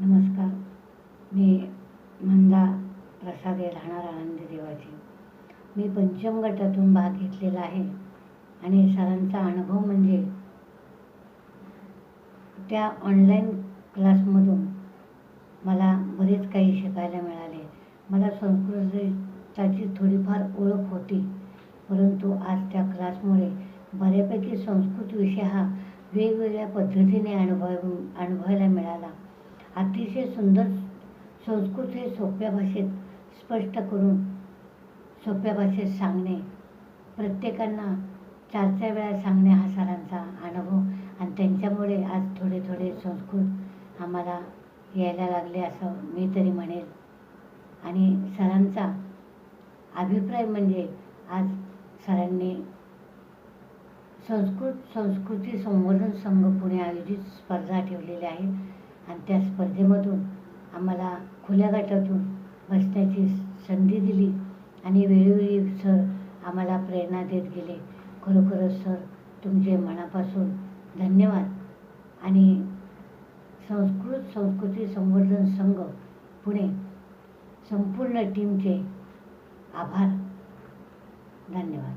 नमस्कार. मी मंदा प्रसादे राहणार आनंदी देवाची. मी पंचम गटातून भाग घेतलेला आहे आणि सरांचा अनुभव म्हणजे त्या ऑनलाईन क्लासमधून मला बरेच काही शिकायला मिळाले. मला संस्कृताची थोडीफार ओळख होती परंतु आज त्या क्लासमुळे बऱ्यापैकी संस्कृत विषय हा वेगवेगळ्या पद्धतीने अनुभव अतिशय सुंदर संस्कृत हे सोप्या भाषेत स्पष्ट करून सोप्या भाषेत सांगणे प्रत्येकांना चार चार वेळा सांगणे हा सरांचा अनुभव आणि त्यांच्यामुळे आज थोडे थोडे संस्कृत आम्हाला यायला लागले असं मी तरी म्हणेल. आणि सरांचा अभिप्राय म्हणजे आज सरांनी संस्कृत संस्कृती संवर्धन संघ पुणे आयोजित स्पर्धा ठेवलेल्या आहे. आणि त्या स्पर्धेमधून आम्हाला खुल्या गटातून बसण्याची संधी दिली आणि वेळोवेळी सर आम्हाला प्रेरणा देत गेले. खरोखरच सर तुमचे मनापासून धन्यवाद. आणि संस्कृत संस्कृती संवर्धन संघ पुणे संपूर्ण टीमचे आभार. धन्यवाद.